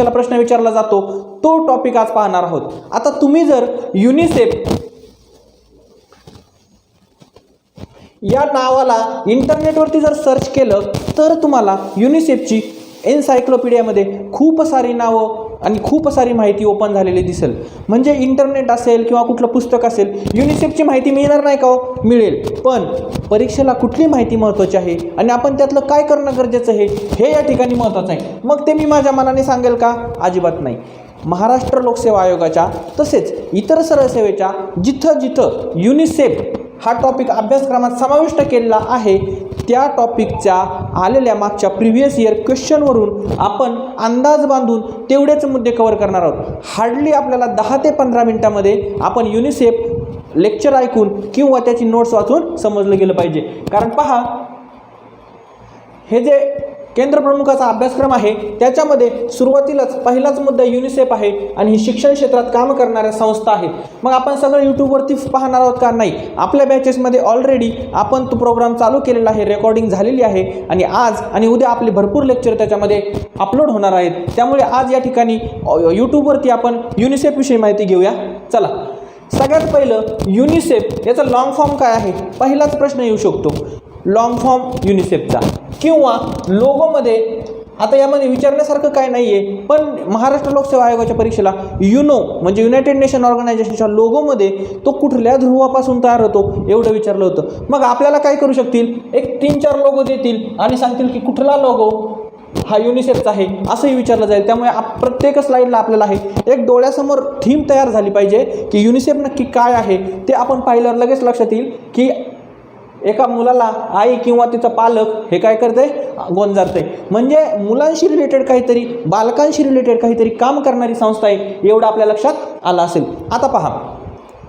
त्याला प्रश्न विचारला जातो तो टॉपिक आज पाहणार आहोत. आता तुम्ही जर युनिसेफ या नावाला इंटरनेटवरती जर सर्च केलं तर तुम्हाला युनिसेफची एन्सायक्लोपीडियामध्ये खूप सारी नावं आणि खूप सारी माहिती ओपन झालेली दिसेल. म्हणजे इंटरनेट असेल किंवा कुठलं पुस्तक असेल युनिसेफची माहिती मिळणार नाही का हो? मिळेल. पण परीक्षेला कुठली माहिती महत्त्वाची आहे? आणि आपण त्यातलं काय करणं गरजेचं आहे? हे या ठिकाणी महत्त्वाचं आहे. मग ते मी माझ्या मनाने सांगेल का? अजिबात नाही. महाराष्ट्र लोकसेवा आयोगाच्या तसेच इतर सरसेवेच्या जिथं जिथं युनिसेफ हा टॉपिक अभ्यासक्रमात समाविष्ट केलेला आहे. त्या टॉपिकच्या आलेल्या मागच्या प्रिव्हियस इयर क्वेश्चनवरून आपण अंदाज बांधून तेवढेच मुद्दे कवर करणार आहोत. हार्डली आपल्याला दहा ते पंधरा मिनटामध्ये आपण युनिसेफ लेक्चर ऐकून किंवा त्याची नोट्स वाचून समजलं गेलं पाहिजे. कारण पहा हे जे केंद्र प्रमुखाचा अभ्यासक्रम आहे. त्याच्यामध्ये सुरुवातीलाच पहिलाच मुद्दा युनिसेफ आहे आणि ही शिक्षण क्षेत्रात काम करणाऱ्या संस्था आहेत. मग आपण सगळं यूट्यूबवरती पाहणार आहोत का? नाही. आपल्या बॅचेसमध्ये ऑलरेडी आपण तो प्रोग्राम चालू केलेला आहे रेकॉर्डिंग झालेली आहे आणि आज आणि उद्या आपले भरपूर लेक्चर त्याच्यामध्ये अपलोड होणार आहेत. त्यामुळे आज या ठिकाणी यूट्यूबवरती आपण युनिसेफविषयी माहिती घेऊया. चला. सगळ्यात पहिलं युनिसेफ याचा लॉंग फॉर्म काय आहे? पहिलाच प्रश्न येऊ शकतो. लॉंग फॉर्म युनिसेफचा किंवा लोगोमध्ये आता यामध्ये विचारण्यासारखं काय नाही आहे पण महाराष्ट्र लोकसेवा आयोगाच्या परीक्षेला युनो म्हणजे युनायटेड नेशन ऑर्गनायझेशनच्या लोगोमध्ये तो कुठल्या ध्रुवापासून तयार होतो एवढं विचारलं होतं. मग आपल्याला काय करू शकतील? एक तीन चार लोगो देतील आणि सांगतील की कुठला लोगो हा युनिसेफचा आहे असंही विचारलं जाईल. त्यामुळे आप प्रत्येक स्लाईडला आपल्याला आहे. एक डोळ्यासमोर थीम तयार झाली पाहिजे की युनिसेफ नक्की काय आहे ते आपण पाहिल्यावर लगेच लक्षात येईल की एका मुलाला आई किंवा तिचा पालक हे काय करते? गोंजारते. म्हणजे मुलांशी रिलेटेड काहीतरी बालकांशी रिलेटेड काहीतरी काम करणारी संस्था आहे एवढं आपल्या लक्षात आलं असेल. आता पहा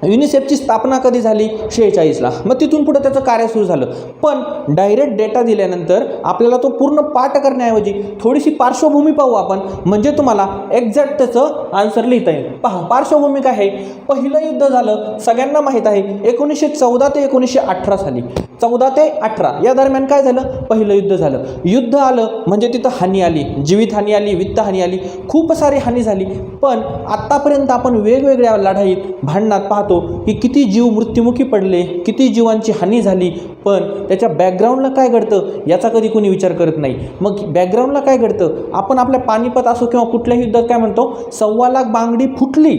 युनिसेफची स्थापना कधी झाली? शेहेचाळीसला. मग तिथून पुढे त्याचं कार्य सुरू झालं. पण डायरेक्ट डेटा दिल्यानंतर आपल्याला तो पूर्ण पाठ करण्याऐवजी थोडीशी पार्श्वभूमी पाहू आपण. म्हणजे तुम्हाला एक्झॅक्ट त्याचं आन्सर लिहिता येईल. पहा पार्श्वभूमी काय आहे? पहिलं युद्ध झालं. सगळ्यांना माहीत आहे एकोणीसशे चौदा ते एकोणीसशे अठरा साली. चौदा ते अठरा या दरम्यान काय झालं? पहिलं युद्ध झालं. युद्ध आलं म्हणजे तिथं हानी आली. जीवितहानी आली वित्तहानी आली. खूप सारी हानी झाली. पण आत्तापर्यंत आपण वेगवेगळ्या लढाईत भांडणात पाहतो. की किती जीव मृत्युमुखी पडले किती जीवांची हानी झाली पण त्याच्या बॅकग्राऊंडला काय घडतं याचा कधी कोणी विचार करत नाही. मग बॅकग्राऊंडला काय घडतं? आपण आपल्या पानिपत असो किंवा कुठल्याही युद्धात काय म्हणतो सव्वा लाख बांगडी फुटली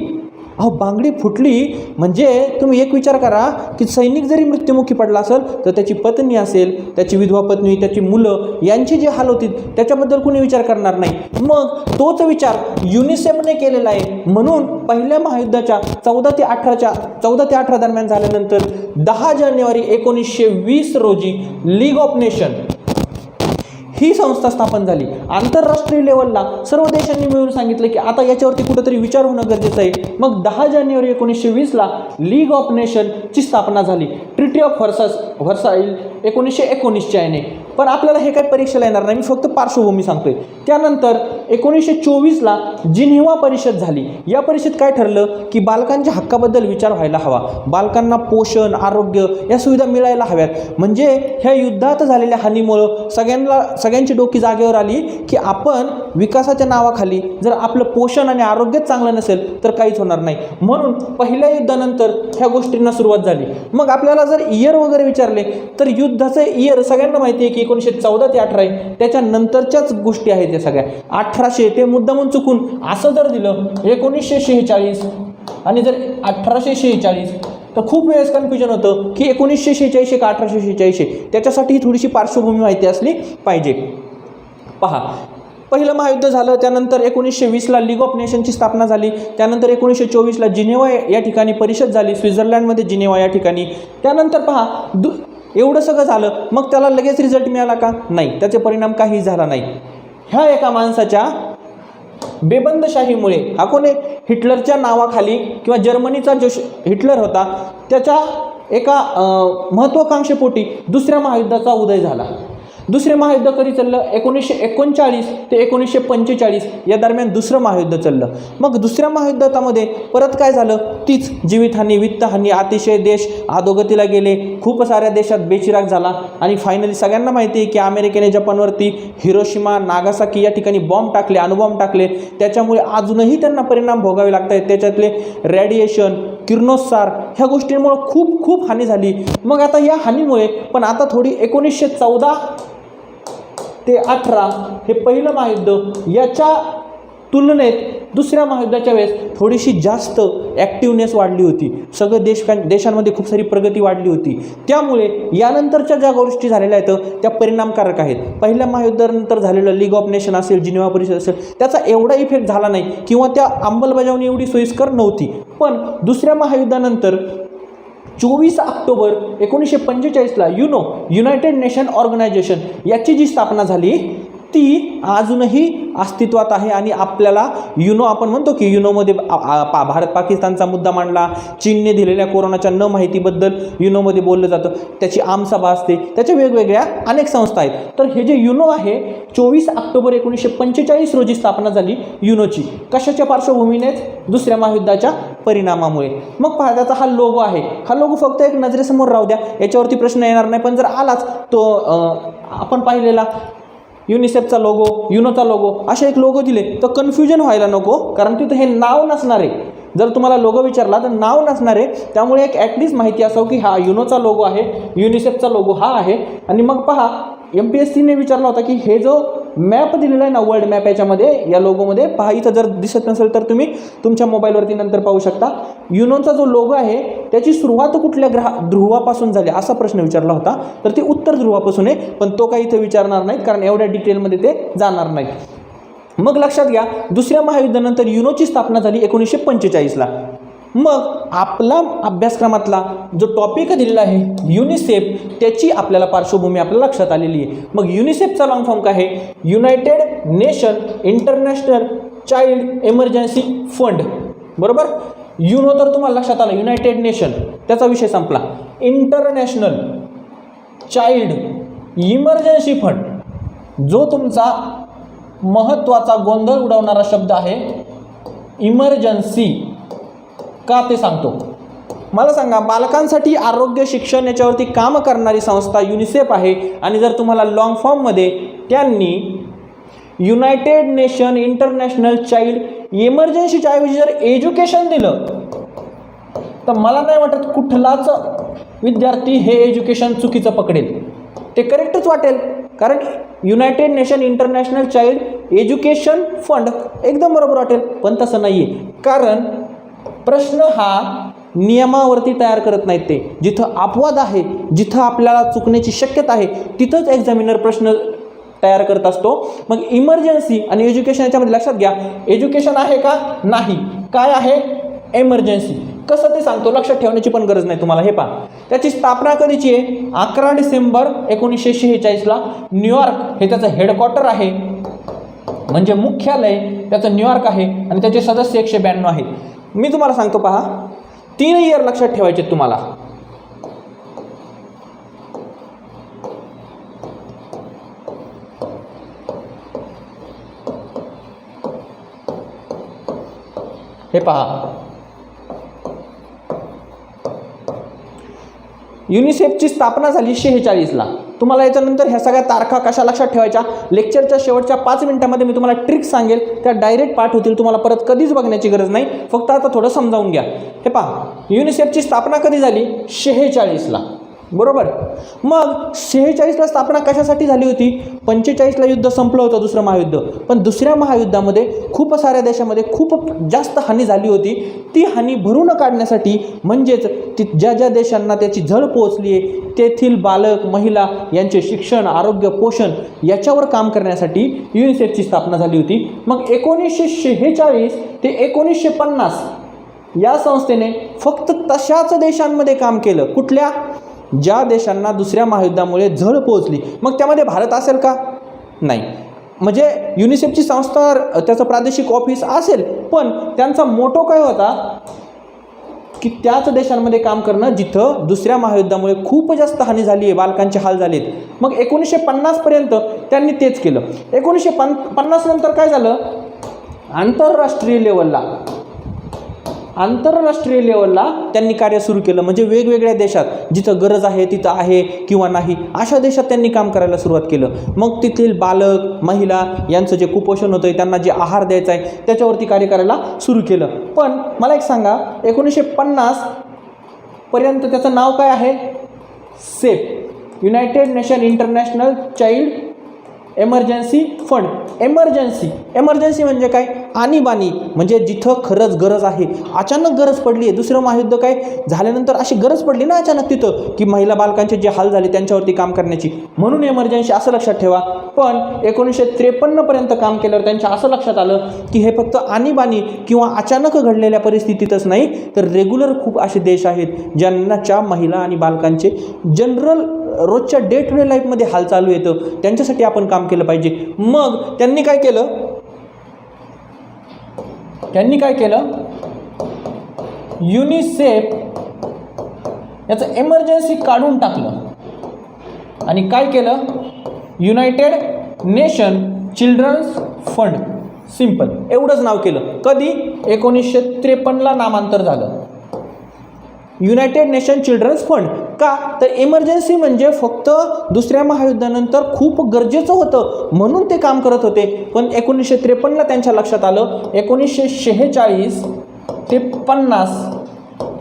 अहो बांगडी फुटली म्हणजे तुम्ही एक विचार करा की सैनिक जरी मृत्युमुखी पडला असेल तर त्याची पत्नी असेल त्याची विधवा पत्नी त्याची मुलं यांची जे हाल होतील त्याच्याबद्दल कुणी विचार करणार नाही. मग तोच विचार युनिसेफने केलेला आहे. म्हणून पहिल्या महायुद्धाच्या चौदा ते अठराच्या चौदा ते अठरा दरम्यान झाल्यानंतर दहा जानेवारी एकोणीसशे वीस रोजी लीग ऑफ नेशन ही संस्था स्थापन झाली. आंतरराष्ट्रीय लेवलला सर्व देशांनी मिळून सांगितलं की आता याच्यावरती कुठंतरी विचार होणं गरजेचं आहे. मग दहा जानेवारी एकोणीसशे वीसला लीग ऑफ नेशनची स्थापना झाली. ट्रिटी ऑफ व्हर्सास व्हर्साईल एकोणीसशे एकोणीसच्या याने. पण आपल्याला हे काय परीक्षेला येणार नाही. मी फक्त पार्श्वभूमी सांगतोय. त्यानंतर एकोणीसशे चोवीसला जिनिव्हा परिषद झाली. या परिषदेत काय ठरलं? की बालकांच्या हक्काबद्दल विचार व्हायला हवा. बालकांना पोषण आरोग्य या सुविधा मिळायला हव्यात. म्हणजे ह्या युद्धात झालेल्या हानीमुळं सगळ्यांना सगळ्या सगळ्यांची डोकी जागेवर आली की आपण विकासाच्या नावाखाली जर आपलं पोषण आणि आरोग्यच चांगलं नसेल तर काहीच होणार नाही. म्हणून पहिल्या युद्धानंतर ह्या गोष्टींना सुरुवात झाली. मग आपल्याला जर इयर वगैरे विचारले तर युद्धाचं इयर सगळ्यांना माहिती आहे की एकोणीसशे चौदा ते अठरा आहे. त्याच्यानंतरच्याच गोष्टी आहेत या सगळ्या. अठराशे ते मुद्दामून चुकून असं जर दिलं एकोणीसशे शेहेचाळीस आणि जर अठराशे शेहेचाळीस तर खूप वेळेस कन्फ्युजन होतं की एकोणीसशे शेहेचाळीसशे का अठराशे शेहेचाळीसशे त्याच्यासाठी ही थोडीशी पार्श्वभूमी माहिती असली पाहिजे. पहा पहिलं महायुद्ध झालं त्यानंतर एकोणीसशे वीसला लीग ऑफ नेशनची स्थापना झाली त्यानंतर एकोणीसशे चोवीसला जिनेवा या ठिकाणी परिषद झाली स्वित्झर्लंडमध्ये जिनेवा या ठिकाणी. त्यानंतर पहा दु एवढं सगळं झालं मग त्याला लगेच रिझल्ट मिळाला का? नाही त्याचे परिणाम काही झाला नाही. ह्या एका माणसाच्या बेबंदशाहीमुळे हा कोण आहे? हिटलरच्या नावाखाली किंवा जर्मनीचा जो श- हिटलर होता. त्याच्या एका महत्त्वाकांक्षेपोटी दुसऱ्या महायुद्धाचा उदय झाला. दुसरे महायुद्ध कधी चाललं? एकोणीसशे एकोणचाळीस ते एकोणीसशे पंचेचाळीस या दरम्यान दुसरं महायुद्ध चाललं. मग दुसऱ्या महायुद्धामध्ये परत काय झालं? तीच जीवितहानी वित्तहानी अतिशय देश अधोगतीला गेले. खूप साऱ्या देशात बेचिराग झाला. आणि फायनली सगळ्यांना माहिती आहे की अमेरिकेने जपानवरती हिरोशिमा नागासाकी या ठिकाणी बॉम्ब टाकले अणुबॉम्ब टाकले. त्याच्यामुळे अजूनही त्यांना परिणाम भोगावे लागत आहेत त्याच्यातले रॅडिएशन किरणोत्सार ह्या गोष्टींमुळे खूप खूप हानी झाली. मग आता या हानीमुळे पण आता थोडी एकोणीसशे चौदा ते अठरा हे पहिलं महायुद्ध. याच्या तुलनेत दुसऱ्या महायुद्धाच्या वेळेस थोडीशी जास्त ॲक्टिवनेस वाढली होती. सगळं देश देशांमध्ये खूप सारी प्रगती वाढली होती. त्यामुळे यानंतरच्या ज्या गोष्टी झालेल्या आहेत त्या परिणामकारक आहेत. पहिल्या महायुद्धानंतर झालेलं लीग ऑफ नेशन असेल जिनेवा परिषद असेल त्याचा एवढा इफेक्ट झाला नाही. किंवा त्या अंमलबजावणी एवढी सोयीस्कर नव्हती. पण दुसऱ्या महायुद्धानंतर चोवीस ऑक्टोबर एकोणीसशे पंचेचाळीसला युनो युनायटेड नेशन ऑर्गनायझेशन याची जी स्थापना झाली ती अजूनही अस्तित्वात आहे आणि आपल्याला युनो आपण म्हणतो की युनोमध्ये पा- भारत पाकिस्तानचा मुद्दा मांडला चीनने दिलेल्या कोरोनाच्या न माहितीबद्दल युनोमध्ये बोललं जातं त्याची आमसभा असते त्याच्या वेगवेगळ्या अनेक संस्था आहेत. तर हे जे युनो आहे चोवीस ऑक्टोबर एकोणीसशे पंचेचाळीस रोजी स्थापना झाली युनोची कशाच्या पार्श्वभूमीनेच दुसऱ्या महायुद्धाच्या परिणामामुळे. मग पहा त्याचा हा लोगो आहे. हा लोगो फक्त एक नजरेसमोर राहू द्या याच्यावरती प्रश्न येणार नाही पण जर आलाच तो आपण पाहिलेला युनिसेफचा लोगो युनोचा लोगो असे एक लोगो दिले तर कन्फ्युजन व्हायला नको कारण तिथं हे नाव नसणार. आहे जर तुम्हाला लोगो विचारला तर नाव नसणार. आहे त्यामुळे एक ॲटलीस्ट माहिती असावं की हा युनोचा लोगो आहे युनिसेफचा लोगो हा आहे. आणि मग पहा एम पी एस सीने विचारला होता की हे जो मॅप दिलेला आहे ना वर्ल्ड मॅप याच्यामध्ये या लोगोमध्ये पहा इथं जर दिसत नसेल तर तुम्ही तुमच्या मोबाईलवरती नंतर पाहू शकता. युनोचा जो लोगो आहे त्याची सुरुवात कुठल्या ग्रह ध्रुवापासून झाली असा प्रश्न विचारला होता. तर ते उत्तर ध्रुवापासून आहे पण तो काही इथं विचारणार नाहीत कारण एवढ्या डिटेलमध्ये ते जाणार नाहीत. मग लक्षात घ्या दुसऱ्या महायुद्धानंतर युनोची स्थापना झाली एकोणीसशे पंचेचाळीसला. मग आपला अभ्यासक्रमातला जो टॉपिक दिलेला आहे युनिसेफ त्याची आपल्याला पार्श्वभूमी आपल्या लक्षात आलेली आहे. मग युनिसेफचा लॉंग फॉर्म काय आहे? United Nation international child emergency fund बरोबर? युनो तर तुम्हाला लक्षात आलं युनायटेड नेशन त्याचा विषय संपला. इंटरनॅशनल चाइल्ड इमर्जन्सी फंड जो तुमचा महत्त्वाचा गोंधळ उडवणारा शब्द आहे इमर्जन्सी का ते सांगतो? मला सांगा बालकांसाठी आरोग्य शिक्षण याच्यावरती काम करणारी संस्था युनिसेफ आहे आणि जर तुम्हाला लॉंग फॉर्ममध्ये त्यांनी युनायटेड नेशन इंटरनॅशनल चाइल्ड इमर्जन्सीच्या ऐवजी जर एज्युकेशन दिलं तर मला नाही वाटत कुठलाच विद्यार्थी हे एज्युकेशन चुकीचं पकडेल. ते करेक्टच वाटेल. कारण United Nation international child education fund एकदम बरोबर वाटेल पण तसं नाही आहे कारण प्रश्न हा नियमावरती तयार करत नाहीत ते. जिथं अपवाद आहे जिथं आपल्याला चुकण्याची शक्यता आहे तिथंच एक्झामिनर प्रश्न तयार करत असतो. मग इमर्जन्सी आणि एज्युकेशन याच्यामध्ये लक्षात घ्या एज्युकेशन आहे का? नाही. काय आहे? एमर्जन्सी कसं ते सांगतो? लक्षात ठेवण्याची पण गरज नाही तुम्हाला. हे पहा. त्याची स्थापना कधीची आहे? अकरा डिसेंबर एकोणीसशे शेहेचाळीसला. न्यूयॉर्क हे त्याचं हेडक्वार्टर आहे. म्हणजे मुख्यालय त्याचं न्यूयॉर्क आहे आणि त्याचे सदस्य एकशे ब्याण्णव आहेत. मी तुम्हाला सांगतो पहा. तीन इयर लक्षात ठेवायचे तुम्हाला. हे पहा. युनिसेफची स्थापना झाली शेहेचाळीसला. तुम्हाला याच्यानंतर ह्या सगळ्या तारखा कशा लक्षात ठेवायच्या? लेक्चरच्या शेवटच्या पाच मिनिटामध्ये मी तुम्हाला ट्रिक सांगेल. त्या डायरेक्ट पाठ होतील तुम्हाला परत कधीच बघण्याची गरज नाही. फक्त आता थोडं समजावून घ्या. हे पहा. युनिसेफची स्थापना कधी झाली? शेहेचाळीसला. बरोबर. मग शेहेचाळीसला स्थापना कशासाठी झाली होती? पंचेचाळीसला युद्ध संपलं होतं दुसरं महायुद्ध. पण दुसऱ्या महायुद्धामध्ये खूप साऱ्या देशामध्ये खूप जास्त हानी झाली होती. ती हानी भरून काढण्यासाठी म्हणजेच ती ज्या ज्या देशांना त्याची झळ पोहोचली आहे तेथील बालक महिला यांचे शिक्षण आरोग्य पोषण याच्यावर काम करण्यासाठी युनिसेफची स्थापना झाली होती. मग एकोणीसशे शेहेचाळीस ते एकोणीसशे पन्नास या संस्थेने फक्त तशाच देशांमध्ये काम केलं. कुठल्या? ज्या देशांना दुसऱ्या महायुद्धामुळे झळ पोहोचली मग त्यामध्ये भारत असेल का? नाही. म्हणजे युनिसेफची संस्था त्याचं प्रादेशिक ऑफिस असेल पण त्यांचा मोटो काय होता? की त्याच देशांमध्ये काम करणं जिथं दुसऱ्या महायुद्धामुळे खूप जास्त हानी झाली आहे बालकांचे हाल झालेत मग एकोणीसशे पन्नासपर्यंत त्यांनी तेच केलं. एकोणीसशे पन पन्नास नंतर काय झालं? आंतरराष्ट्रीय लेवलला आंतरराष्ट्रीय लेवलला त्यांनी कार्य सुरू केलं. म्हणजे वेगवेगळ्या देशात जिथं गरज आहे तिथं आहे किंवा नाही अशा देशात त्यांनी काम करायला सुरुवात केलं. मग तिथील बालक महिला यांचं जे कुपोषण होतं त्यांना जे आहार द्यायचा आहे त्याच्यावरती कार्य करायला सुरू केलं. पण मला एक सांगा एकोणीसशे पन्नास पर्यंत त्याचं नाव काय आहे? Safe. United Nation international child emergency fund emergency emergency म्हणजे काय? आणीबाणी. म्हणजे जिथं खरंच गरज आहे. अचानक गरज पडली आहे. दुसरं महायुद्ध काय? झाल्यानंतर अशी गरज पडली ना अचानक तिथं की महिला बालकांचे जे हाल झाले त्यांच्यावरती काम करण्याची. म्हणून एमर्जन्सी असं लक्षात ठेवा. पण एकोणीसशे त्रेपन्नपर्यंत काम केल्यावर त्यांच्या असं लक्षात आलं की हे फक्त आणीबाणी किंवा अचानक घडलेल्या परिस्थितीतच नाही तर रेग्युलर खूप असे देश आहेत ज्यांनाच्या महिला आणि बालकांचे जनरल रोजच्या डे टू डे लाईफमध्ये हाल चालू येतं. त्यांच्यासाठी आपण काम केलं पाहिजे. मग त्यांनी काय केलं? त्यांनी काय केलं? युनिसेफ याचं एमर्जन्सी काढून टाकलं. आणि काय केलं? United Nation children's fund simple एवढंच नाव केलं. कधी? एकोणीसशे त्रेपन्नला नामांतर झालं. युनायटेड नेशन चिल्ड्रन्स फंड का तर इमर्जन्सी म्हणजे फक्त दुसऱ्या महायुद्धानंतर खूप गरजेचं होतं म्हणून ते काम करत होते. पण एकोणीसशे त्रेपन्नला त्यांच्या लक्षात आलं. एकोणीसशे शेहेचाळीस ते पन्नास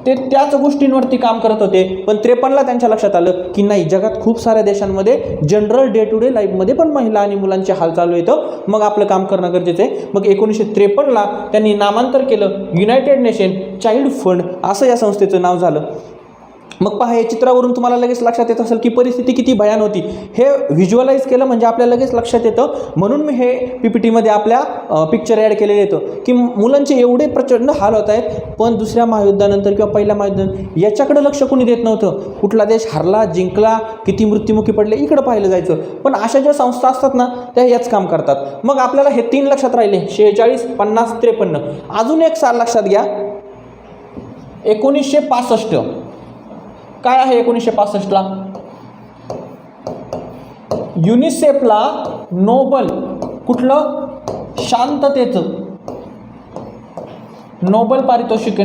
ते त्याच गोष्टींवरती काम करत होते. पण त्रेपन्नला त्यांच्या लक्षात आलं की नाही जगात खूप साऱ्या देशांमध्ये जनरल डे टू डे लाईफमध्ये पण महिला आणि मुलांचे हाल चालू येतं. मग आपलं काम करणं गरजेचं आहे. मग एकोणीसशे त्रेपन्नला त्यांनी नामांतर केलं. युनायटेड नेशन चाइल्ड फंड असं या संस्थेचं नाव झालं. मग पहा या चित्रावरून तुम्हाला लगेच लक्षात येत असेल की परिस्थिती किती भयान होती. हे व्हिज्युअलाइज केलं म्हणजे आपल्याला लगेच लक्षात येतं. म्हणून मी हे पी पी टीमध्ये आपल्या पिक्चर ॲड केलेलं येतं. की मुलांचे एवढे प्रचंड हाल होत आहेत पण दुसऱ्या महायुद्धानंतर किंवा पहिल्या महायुद्धानंतर याच्याकडे लक्ष कोणी देत नव्हतं. कुठला देश हरला जिंकला किती मृत्युमुखी पडले इकडं पाहिलं जायचं. पण अशा ज्या संस्था असतात ना त्या याच काम करतात. मग आपल्याला हे तीन लक्षात राहिले. शेहेचाळीस पन्नास त्रेपन्न. अजून एक साल लक्षात घ्या. एकोणीसशे पासष्ट. काय आहे एकोणीसशे पासष्टला? युनिसेफला नोबल कुठलं? शांततेचं. नोबल पारितोषिक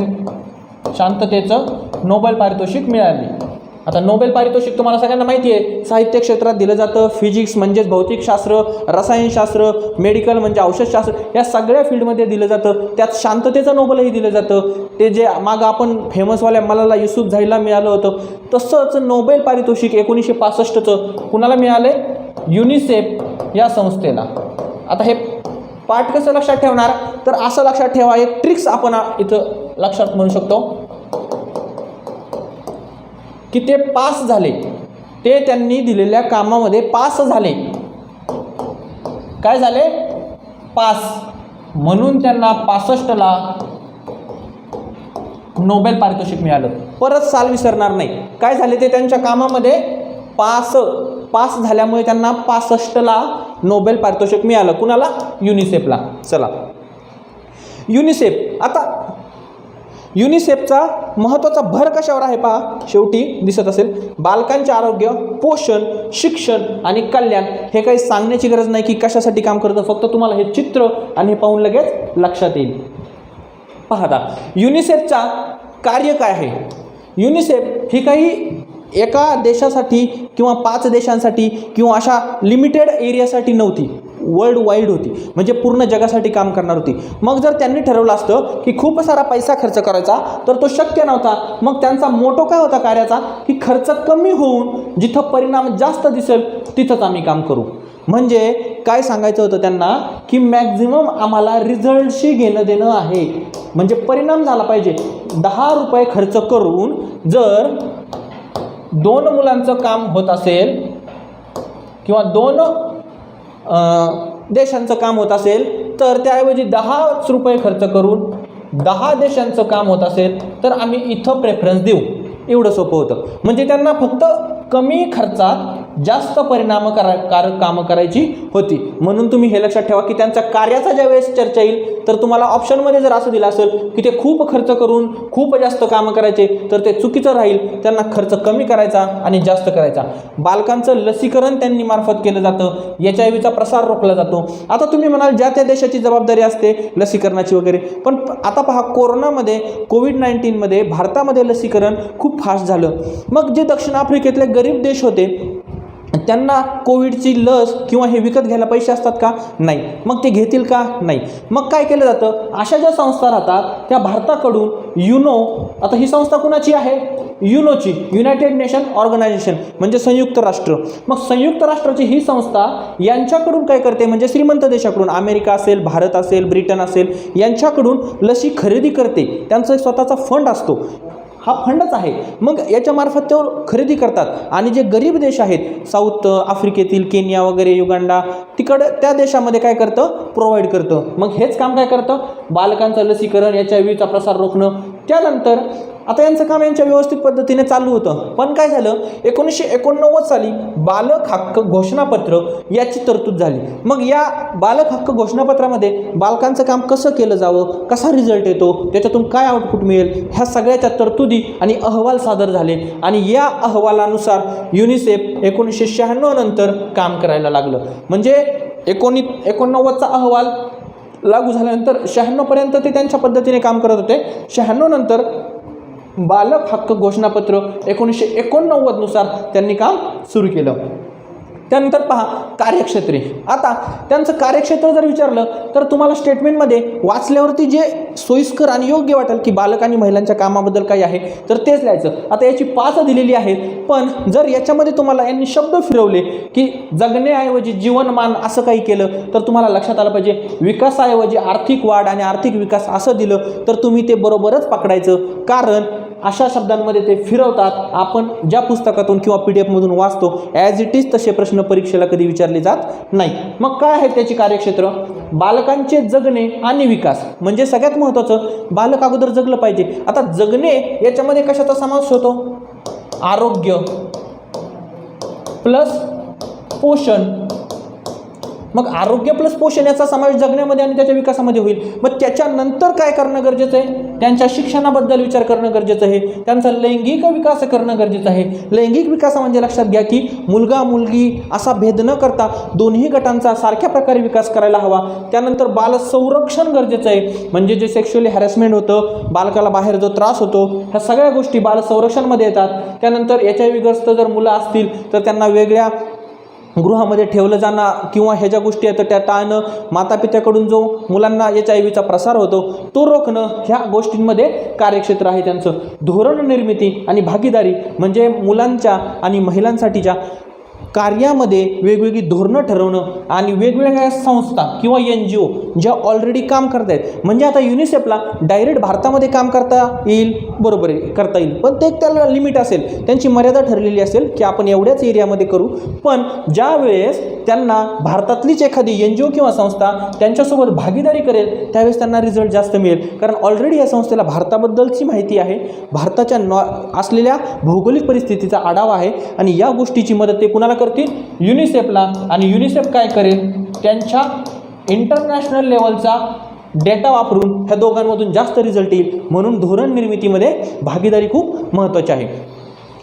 शांततेचं नोबल पारितोषिक मिळाले. आता नोबेल पारितोषिक तुम्हाला सगळ्यांना माहिती आहे साहित्य क्षेत्रात दिलं जातं. फिजिक्स म्हणजेच भौतिकशास्त्र रसायनशास्त्र मेडिकल म्हणजे औषधशास्त्र या सगळ्या फील्डमध्ये दिलं जातं. त्यात शांततेचं नोबलही दिलं जातं. ते जे मागं आपण फेमसवाल्या मलाला युसुफ झाईला मिळालं होतं तसंच नोबेल पारितोषिक एकोणीसशे पासष्टचं कुणाला मिळालं आहे युनिसेफ या संस्थेला. आता हे पाठ कसं लक्षात ठेवणार? तर असं लक्षात ठेवा एक ट्रिक्स आपण इथं लक्षात म्हणू शकतो. की ते पास झाले. ते त्यांनी दिलेल्या कामामध्ये पास झाले. काय झाले? पास. म्हणून त्यांना पासष्टला नोबेल पारितोषिक मिळालं. परत साल विसरणार नाही. काय झाले ते त्यांच्या कामामध्ये? पास. पास झाल्यामुळे त्यांना पासष्टला नोबेल पारितोषिक मिळालं. कुणाला? युनिसेफला. चला. युनिसेफ. आता युनिसेफचा महत्त्वाचा भर कशावर आहे पहा? शेवटी दिसत असेल बालकांचे आरोग्य पोषण शिक्षण आणि कल्याण हे काही सांगण्याची गरज नाही की कशासाठी काम करतं. फक्त तुम्हाला हे चित्र आणि हे पाहून लगेच लक्षात येईल. पाहता युनिसेफचा कार्य काय आहे? युनिसेफ ही काही एका देशासाठी किंवा पाच देशांसाठी किंवा अशा लिमिटेड एरियासाठी नव्हती. वर्ल्ड वाईड होती. म्हणजे पूर्ण जगासाठी काम करणार होती. मग जर त्यांनी ठरवलं असतं की खूप सारा पैसा खर्च करायचा तर तो शक्य नव्हता. मग त्यांचा मोटो काय होता कार्याचा? की खर्च कमी होऊन जिथं परिणाम जास्त दिसेल तिथंच आम्ही काम करू. म्हणजे काय सांगायचं होतं त्यांना? की मॅक्झिमम आम्हाला रिझल्टशी घेणं देणं आहे. म्हणजे परिणाम झाला पाहिजे. दहा रुपये खर्च करून जर दोन मुलांचं काम होत असेल किंवा दोन देशांचं काम होत असेल तर त्याऐवजी दहाच रुपये खर्च करून दहा देशांचं काम होत असेल तर आम्ही इथं प्रेफरन्स देऊ. एवढं सोपं होतं. म्हणजे त्यांना फक्त कमी खर्चात जास्त परिणाम करा कारक कामं करायची होती. म्हणून तुम्ही हे लक्षात ठेवा की त्यांच्या कार्याचा ज्या वेळेस चर्चा येईल तर तुम्हाला ऑप्शनमध्ये जर असं दिलं असेल की ते खूप खर्च करून खूप जास्त कामं करायचे तर ते चुकीचं राहील. त्यांना खर्च कमी करायचा आणि जास्त करायचा. बालकांचं लसीकरण त्यांनी मार्फत केलं जातं. एच आय व्हीचा प्रसार रोखला जातो. आता तुम्ही म्हणाल ज्या त्या देशाची जबाबदारी असते लसीकरणाची वगैरे. पण आता पहा कोरोनामध्ये कोविड नाईन्टीनमध्ये भारतामध्ये लसीकरण खूप फास्ट झालं. मग जे दक्षिण आफ्रिकेतले गरीब देश होते त्यांना कोविडची लस किंवा हे विकत घ्यायला पैसे असतात का? नाही. मग ते घेतील का? नाही. मग काय केलं जातं? अशा ज्या संस्था राहतात त्या भारताकडून युनो आता ही संस्था कुणाची आहे? युनोची युनायटेड नेशन ऑर्गनायझेशन म्हणजे संयुक्त राष्ट्र. मग संयुक्त राष्ट्राची ही संस्था यांच्याकडून काय करते? म्हणजे श्रीमंत देशाकडून. अमेरिका असेल भारत असेल ब्रिटन असेल यांच्याकडून लसी खरेदी करते. त्यांचा एक स्वतःचा फंड असतो. हा फंडच आहे. मग याच्यामार्फत त्यावर खरेदी करतात. आणि जे गरीब देश आहेत साऊथ आफ्रिकेतील केनिया वगैरे युगांडा तिकडं त्या देशामध्ये काय करतं? प्रोव्हाइड करतं. मग हेच काम काय करतं? बालकांचं लसीकरण याच्या व्हीचा प्रसार रोखणं. त्यानंतर आता यांचं काम यांच्या व्यवस्थित पद्धतीने चालू होतं. पण काय झालं? एकोणीसशे एकोणनव्वद साली बालक हक्क घोषणापत्र याची तरतूद झाली. मग या बालक हक्क घोषणापत्रामध्ये बालकांचं काम कसं केलं जावं? कसा रिझल्ट येतो? त्याच्यातून काय आउटपुट मिळेल? ह्या सगळ्याच्या तरतुदी आणि अहवाल सादर झाले आणि या अहवालानुसार युनिसेफ एकोणीसशे शहाण्णव नंतर काम करायला लागलं. म्हणजे एकोणी एकोणनव्वदचा अहवाल लागू झाल्यानंतर शहाण्णवपर्यंत ते त्यांच्या पद्धतीने काम करत होते. शहाण्णव नंतर बालक हक्क घोषणापत्र एकोणीसशे एकोणनव्वदनुसार त्यांनी काम सुरू केलं. त्यानंतर पहा कार्यक्षेत्रे. आता त्यांचं कार्यक्षेत्र जर विचारलं तर तुम्हाला स्टेटमेंटमध्ये वाचल्यावरती जे सोयीस्कर आणि योग्य वाटेल की बालक आणि महिलांच्या कामाबद्दल काही आहे तर तेच लिहायचं. आता याची पाच दिलेली आहेत पण जर याच्यामध्ये तुम्हाला यांनी शब्द फिरवले की जगण्याऐवजी जीवनमान असं काही केलं तर तुम्हाला लक्षात आलं पाहिजे विकासाऐवजी आर्थिक वाढ आणि आर्थिक विकास असं दिलं तर तुम्ही ते बरोबरच पकडायचं. कारण अशा शब्दांमध्ये ते फिरवतात. आपण ज्या पुस्तकातून किंवा पी डी एफमधून वाचतो ॲज इट इज तसे प्रश्न परीक्षेला कधी विचारले जात नाही. मग काय आहे त्याची कार्यक्षेत्र? बालकांचे जगणे आणि विकास. म्हणजे सगळ्यात महत्त्वाचं बालक अगोदर जगलं पाहिजे. आता जगणे याच्यामध्ये कशाचा समावेश होतो? आरोग्य. प्लस पोषण. मग आरोग्य प्लस पोषण याचा समावेश जगण्यामध्ये आणि त्याच्या विकासामध्ये होईल. मग त्याच्यानंतर काय करणं गरजेचं आहे? त्यांच्या शिक्षणाबद्दल विचार करणं गरजेचं आहे. त्यांचा लैंगिक विकास करणं गरजेचं आहे. लैंगिक विकास म्हणजे लक्षात घ्या की मुलगा मुलगी असा भेद न करता दोन्ही गटांचा सारख्या प्रकारे विकास करायला हवा. त्यानंतर बाल संरक्षण गरजेचं आहे. म्हणजे जे सेक्शुअली हॅरेसमेंट होतं बालकाला बाहेर जो त्रास होतो ह्या सगळ्या गोष्टी बाल संरक्षणमध्ये येतात. त्यानंतर एच आय जर मुलं असतील तर त्यांना वेगळ्या गृहामध्ये ठेवलं जाणं किंवा ह्या ज्या गोष्टी आहेत त्या टाळणं मातापित्याकडून जो मुलांना एच आय व्हीचा प्रसार होतो तो रोखणं ह्या गोष्टींमध्ये कार्यक्षेत्र आहे त्यांचं. धोरण निर्मिती आणि भागीदारी म्हणजे मुलांच्या आणि महिलांसाठीच्या कार्यामध्ये वेगवेगळी धोरणं ठरवणं आणि वेगवेगळ्या संस्था किंवा एन जी ओ ज्या ऑलरेडी काम करत आहेत. म्हणजे आता युनिसेफला डायरेक्ट भारतामध्ये काम करता येईल बरोबर आहे करता येईल. पण ते एक त्याला लिमिट असेल. त्यांची मर्यादा ठरलेली असेल की आपण एवढ्याच एरियामध्ये करू. पण ज्या वेळेस त्यांना भारतातलीच एखादी एन जी ओ किंवा संस्था त्यांच्यासोबत भागीदारी करेल त्यावेळेस त्यांना रिझल्ट जास्त मिळेल. कारण ऑलरेडी या संस्थेला भारताबद्दलची माहिती आहे. भारताच्या नॉ असलेल्या भौगोलिक परिस्थितीचा आढावा आहे. आणि या गोष्टीची मदत ते कुणाला करतील. युनिसेफला आणि युनिसेफ काय करेल? त्यांच्या इंटरनॅशनल लेवलचा डेटा वापरून ह्या दोघांमधून जास्त रिझल्ट येईल. म्हणून धोरण निर्मितीमध्ये भागीदारी खूप महत्त्वाची आहे.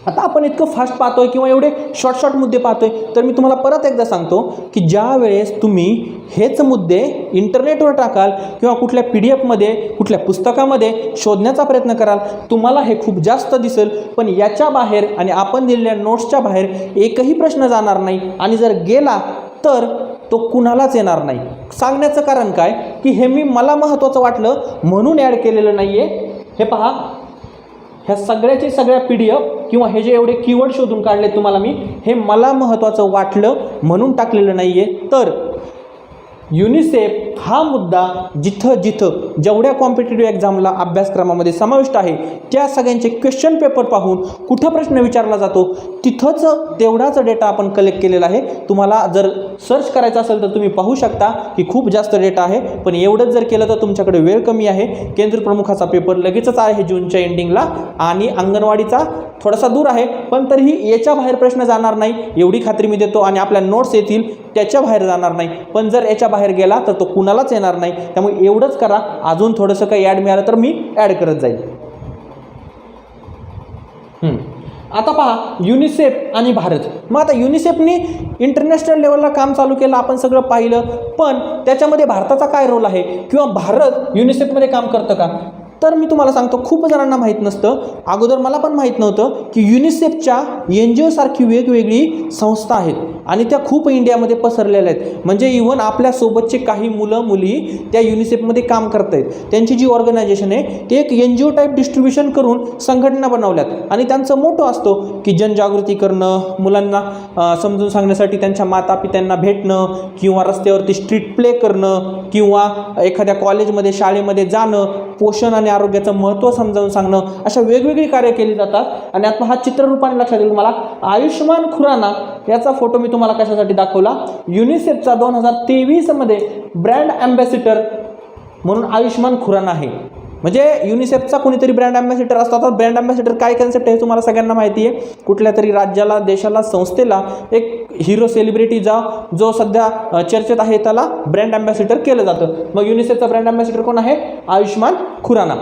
आता आपण इतकं फास्ट पाहतोय किंवा एवढे शॉर्ट शॉर्ट मुद्दे पाहतोय तर मी तुम्हाला परत एकदा सांगतो की ज्या वेळेस तुम्ही हेच मुद्दे इंटरनेटवर टाकाल किंवा कुठल्या पी डी एफमध्ये कुठल्या पुस्तकामध्ये शोधण्याचा प्रयत्न कराल तुम्हाला हे खूप जास्त दिसेल. पण याच्या बाहेर आणि आपण दिलेल्या नोट्सच्या बाहेर एकही प्रश्न जाणार नाही. आणि जर गेला तर तो कुणालाच येणार नाही. सांगण्याचं कारण काय? की हे मी मला महत्त्वाचं वाटलं म्हणून ॲड केलेलं नाही आहे हे पहा ह्या सगळ्याचे सगळ्या पी डी एफ किंवा हे जे एवढे कीवर्ड शोधून काढले तुम्हाला मी हे मला महत्त्वाचं वाटलं म्हणून टाकलेलं नाही आहे तर युनिसेफ हा मुद्दा जिथं जिथं जेवढ्या कॉम्पिटेटिव्ह एक्झामला अभ्यासक्रमामध्ये समाविष्ट आहे त्या सगळ्यांचे क्वेश्चन पेपर पाहून कुठं प्रश्न विचारला जातो तिथंच तेवढाच डेटा आपण कलेक्ट केलेला आहे. तुम्हाला जर सर्च करायचं असेल तर तुम्ही पाहू शकता की खूप जास्त डेटा आहे पण एवढंच जर केलं तर तुमच्याकडे वेळ कमी आहे. केंद्र प्रमुखाचा पेपर लगेचच आहे जूनच्या एंडिंगला आणि अंगणवाडीचा थोडासा दूर आहे पण तरीही याच्या बाहेर प्रश्न जाणार नाही. एवढी खात्री मी देतो आणि आपल्या नोट्स येतील त्याच्या बाहेर जाणार नाही. पण जर याच्या बाहेर गेला तर तो कुणालाच येणार नाही. त्यामुळे एवढंच करा. अजून थोडंसं काही ॲड मिळालं तर मी ॲड करत जाईल आता पहा युनिसेफ आणि भारत. मग आता युनिसेफनी इंटरनॅशनल लेवलला काम चालू केलं आपण सगळं पाहिलं. पण त्याच्यामध्ये भारताचा काय रोल आहे? किंवा भारत युनिसेफमध्ये काम करतं का? तर मी तुम्हाला सांगतो खूप जणांना माहीत नसतं. अगोदर मला पण माहीत नव्हतं की युनिसेफच्या एन जी ओसारखी वेगवेगळी संस्था आहेत आणि त्या खूप इंडियामध्ये पसरलेल्या आहेत. म्हणजे इव्हन आपल्यासोबतचे काही मुलं मुली त्या युनिसेफमध्ये काम करत आहेत त्यांची जी ऑर्गनायझेशन आहे ते एक N G O type distribution करून संघटना बनवल्यात. आणि त्यांचं मोठं असतो की जनजागृती करणं मुलांना समजून सांगण्यासाठी त्यांच्या माता पित्यांना भेटणं किंवा रस्त्यावरती स्ट्रीट प्ले करणं किंवा एखाद्या कॉलेजमध्ये शाळेमध्ये जाणं पोषण आणि आरोग्याचं महत्त्व समजावून सांगणं अशा वेगवेगळी कार्य केली जातात. आणि आता हा चित्ररूपाने लक्षात येईल. मला आयुष्यमान खुराना याचा फोटो मी तुम्हाला कशासाठी दाखवला? युनिसेफचा दोन हजार तेवीसमध्ये ब्रँड ॲम्बॅसिडर म्हणून आयुष्यमान खुराना आहे. म्हणजे युनिसेफचा कोणीतरी ब्रँड अँबॅसिडर असतो. आता ब्रँड अँबॅसिडर काय कन्सेप्ट आहे तुम्हाला सगळ्यांना माहिती आहे. कुठल्या तरी राज्याला देशाला संस्थेला एक हिरो सेलिब्रिटी जा जो सध्या चर्चेत आहे त्याला ब्रँड अँबॅसिडर केलं जातं. मग युनिसेफचा ब्रँड अँबॅसिडर कोण आहे? आयुष्मान खुराना.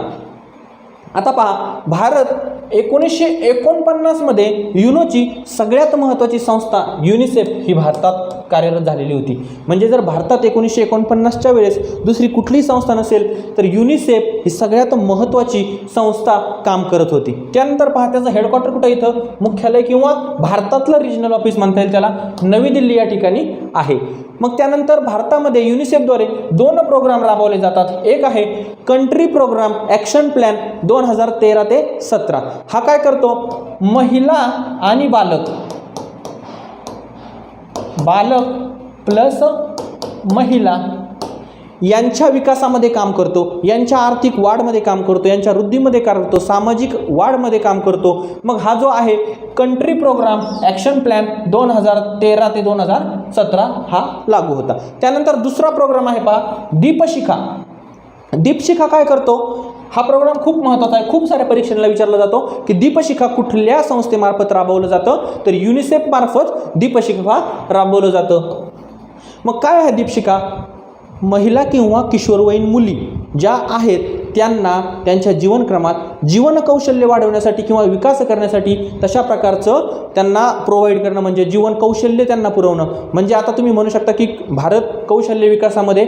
आता पहा भारत एकोणीसशे एकोणपन्नासमध्ये युनोची सगळ्यात महत्त्वाची संस्था युनिसेफ ही भारतात कार्यरत झालेली होती. म्हणजे जर भारतात एकोणीसशे एकोणपन्नासच्या वेळेस दुसरी कुठलीही संस्था नसेल तर युनिसेफ ही सगळ्यात महत्त्वाची संस्था काम करत होती. त्यानंतर पहा त्याचं हेडक्वार्टर कुठं इथं? मुख्यालय किंवा भारतातलं रिजनल ऑफिस म्हणता येईल त्याला नवी दिल्ली या ठिकाणी आहे. मग त्यानंतर भारतामध्ये युनिसेफद्वारे दोन प्रोग्राम राबवले जातात. एक आहे कंट्री प्रोग्राम ॲक्शन प्लॅन दोन हजार तेरा ते सतरा. हा काय करतो? महिला आणि बालक. बालक प्लस महिला यांच्या विकासामध्ये काम करतो यांच्या आर्थिक वाढमध्ये काम करतो यांच्या वृद्धीमध्ये काम करतो सामाजिक वाढमध्ये काम करतो. मग हा जो आहे कंट्री प्रोग्राम ॲक्शन प्लॅन दोन हजार तेरा ते दोन हजार सतरा हा लागू होता. त्यानंतर दुसरा प्रोग्राम आहे पहा दीपशिखा. दीपशिखा काय करतो? हा प्रोग्राम खूप महत्त्वाचा आहे. खूप साऱ्या परीक्षेला विचारला जातो की दीपशिखा कुठल्या संस्थेमार्फत राबवलं जातं? तर युनिसेफ मार्फत दीपशिखा राबवलं जातं. मग काय आहे दीपशिखा? महिला किंवा किशोरवयीन मुली ज्या आहेत त्यांना त्यांच्या जीवनक्रमात जीवनकौशल्य वाढवण्यासाठी किंवा विकास करण्यासाठी तशा प्रकारचं त्यांना प्रोव्हाइड करणं म्हणजे जीवन कौशल्य त्यांना पुरवणं. म्हणजे आता तुम्ही म्हणू शकता की भारत कौशल्य विकासामध्ये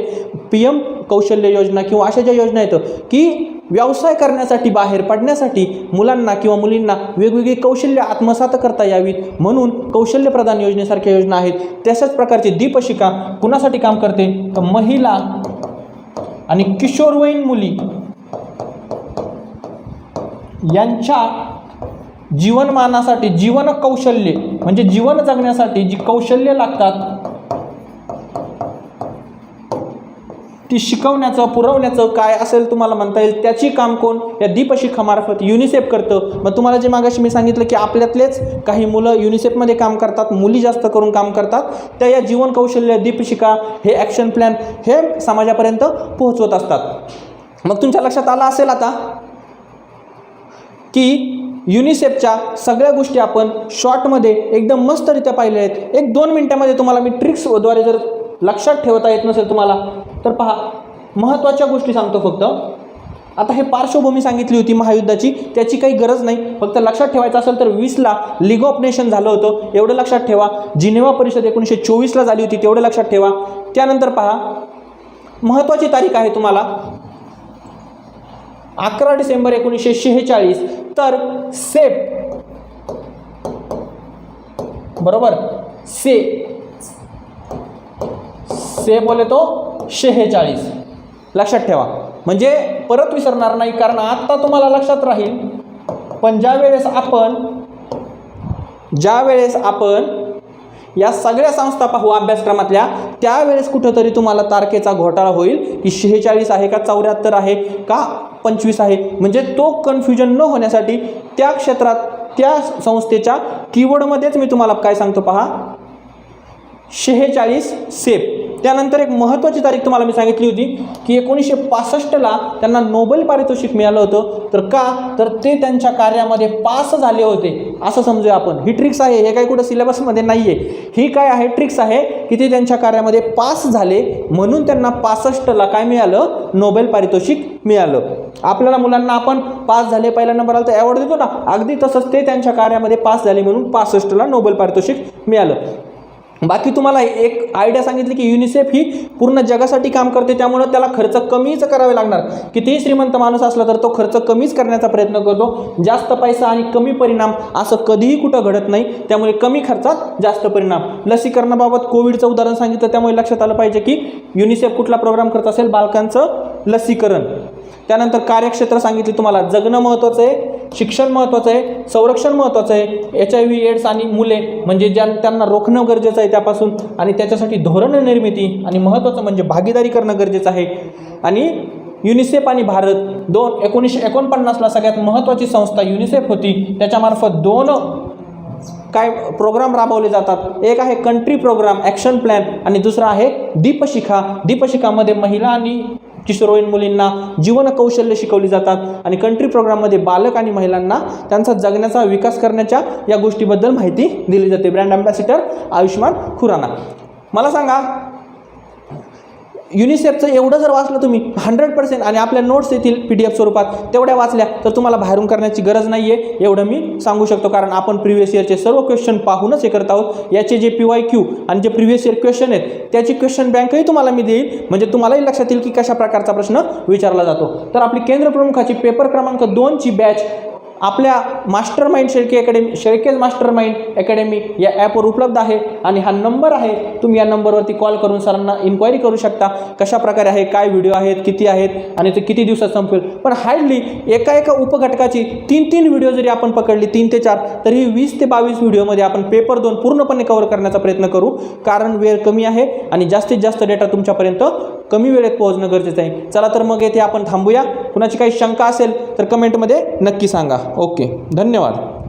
पी एम कौशल्य योजना किंवा अशा ज्या योजना आहेत की व्यवसाय करण्यासाठी बाहेर पडण्यासाठी मुलांना किंवा मुलींना वेगवेगळी कौशल्य आत्मसात करता यावीत. म्हणून कौशल्य प्रदान योजनेसारख्या योजना आहेत. तशाच प्रकारची दीपशिका कुणासाठी काम करते? तर महिला आणि किशोरवयीन मुली. यांच्या जीवनमानासाठी जीवन कौशल्य म्हणजे जीवन जगण्यासाठी जी कौशल्य लागतात ती शिकवण्याचं पुरवण्याचं काय असेल तुम्हाला म्हणता येईल त्याची काम कोण? या दीपशिखामार्फत युनिसेफ करतं. मग तुम्हाला जे मागाशी मी सांगितलं की आपल्यातलेच काही मुलं युनिसेफमध्ये काम करतात मुली जास्त करून काम करतात त्या या जीवन कौशल्य दीपशिका हे ॲक्शन प्लॅन हे समाजापर्यंत पोहोचवत असतात. मग तुमच्या लक्षात आलं असेल आता? की युनिसेफच्या सगळ्या गोष्टी आपण शॉर्टमध्ये एकदम मस्तरित्या पाहिल्या आहेत. एक दोन मिनटामध्ये तुम्हाला मी ट्रिक्सद्वारे जर लक्षात ठेवता येत नसेल तुम्हाला तर पहा महत्त्वाच्या गोष्टी सांगतो फक्त. आता हे पार्श्वभूमी सांगितली होती महायुद्धाची त्याची काही गरज नाही. फक्त लक्षात ठेवायचं असेल तर वीसला लीग ऑफ नेशन झालं होतं. एवढं लक्षात ठेवा. जिनेवा परिषद एकोणीसशे चोवीसला झाली होती तेवढं लक्षात ठेवा. त्यानंतर पहा महत्त्वाची तारीख आहे तुम्हाला. अकरा डिसेंबर एकोणीसशे शेहेचाळीस तर सेप बरोबर? से. से बोले तो शेहेचाळीस. लक्षात ठेवा. म्हणजे परत विसरणार नाही कारण आत्ता तुम्हाला लक्षात राहील. पण ज्या वेळेस आपण ज्या वेळेस आपण या सगळ्या संस्था पाहू अभ्यासक्रमातल्या त्यावेळेस कुठंतरी तुम्हाला तारखेचा घोटाळा होईल की शेहेचाळीस आहे का चौऱ्याहत्तर आहे का पंचवीस आहे. म्हणजे तो कन्फ्युजन न होण्यासाठी त्या क्षेत्रात त्या संस्थेच्या कीवर्डमध्येच मी तुम्हाला काय सांगतो पहा. शेहेचाळीस सेप त्यानंतर एक महत्त्वाची तारीख तुम्हाला मी सांगितली होती की एकोणीसशे पासष्टला त्यांना नोबेल पारितोषिक मिळालं होतं. तर का? तर ते त्यांच्या कार्यामध्ये पास झाले होते. असं समजूया आपण. ही ट्रिक्स आहे. हे काही कुठं सिलेबसमध्ये नाही आहे ही काय आहे? ट्रिक्स आहे की ते त्यांच्या कार्यामध्ये पास झाले. म्हणून त्यांना पासष्टला काय मिळालं? नोबेल पारितोषिक मिळालं. आपल्याला मुलांना आपण पास झाले पहिला नंबर आला तर अवॉर्ड देतो ना. अगदी तसंच ते त्यांच्या कार्यामध्ये पास झाले म्हणून पासष्टला नोबेल पारितोषिक मिळालं. बाकी तुम्हाला एक आयडिया सांगितली की युनिसेफ ही पूर्ण जगासाठी काम करते त्यामुळं त्याला खर्च कमीच करावे लागणार. कितीही श्रीमंत माणूस असला तर तो खर्च कमीच करण्याचा प्रयत्न करतो. जास्त पैसा आणि कमी परिणाम असं कधीही कुठं घडत नाही. त्यामुळे कमी खर्चात जास्त परिणाम. लसीकरणाबाबत कोविडचं उदाहरण सांगितलं त्यामुळे लक्षात आलं पाहिजे की युनिसेफ कुठला प्रोग्राम करत असेल? बालकांचं लसीकरण. त्यानंतर कार्यक्षेत्र सांगितले तुम्हाला. जगणं महत्त्वाचं आहे शिक्षण महत्त्वाचं आहे संरक्षण महत्त्वाचं आहे. एच आय व्ही एड्स आणि मुले म्हणजे ज्या त्यांना रोखणं गरजेचं आहे त्यापासून आणि त्याच्यासाठी धोरण निर्मिती आणि महत्त्वाचं म्हणजे भागीदारी करणं गरजेचं आहे. आणि युनिसेफ आणि भारत दोन एकोणीसशे एकोणपन्नासला सगळ्यात महत्त्वाची संस्था युनिसेफ होती. त्याच्यामार्फत दोन काय प्रोग्राम राबवले जातात. एक आहे कंट्री प्रोग्राम ॲक्शन प्लॅन आणि दुसरा आहे दीपशिखा. दीपशिखामध्ये महिला आणि किशोरवयीन मुलींना जीवन कौशल्य शिकवली जातात आणि कंट्री प्रोग्राममध्ये बालक आणि महिलांना त्यांचा जगण्याचा विकास करण्याच्या या गोष्टीबद्दल माहिती दिली जाते. Brand ambassador Ayushmann Khurrana. मला सांगा युनिसेफचं एवढं जर वाचलं तुम्ही हंड्रेड पर्सेंट आणि आपल्या नोट्स येतील पी डी एफ स्वरूपात तेवढ्या वाचल्या तर तुम्हाला बाहेरून करण्याची गरज नाही आहे एवढं मी सांगू शकतो. कारण आपण प्रिव्हियस इयरचे सर्व क्वेश्चन पाहूनच हे करत आहोत. याचे जे पी वाय क्यू आणि जे प्रिव्हियस इयर क्वेश्चन आहेत त्याची क्वेश्चन बँकही तुम्हाला मी देईल. म्हणजे तुम्हालाही लक्षात येईल की कशा प्रकारचा प्रश्न विचारला जातो. तर आपली केंद्र प्रमुखाची पेपर क्रमांक दोनची बॅच आपल्या master mind Shelke academy Shelke's master mind academy या ॲपवर उपलब्ध आहे आणि हा नंबर आहे तुम्ही या नंबरवरती कॉल करून सरांना इन्क्वायरी करू शकता कशा प्रकारे आहे काय व्हिडिओ आहेत किती आहेत आणि ते किती दिवसात संपेल. पण हार्डली एका एका उपघटकाची तीन तीन व्हिडिओ जरी आपण पकडली तीन ते चार तरी वीस ते बावीस व्हिडिओमध्ये आपण पेपर दोन पूर्णपणे कव्हर करण्याचा प्रयत्न करू. कारण वेळ कमी आहे आणि जास्तीत जास्त डेटा तुमच्यापर्यंत कमी वेळेत पोहोचणं गरजेचं आहे. चला तर मग येथे आपण थांबूया. कुणाची काही शंका असेल तर कमेंटमध्ये नक्की सांगा. ओके धन्यवाद.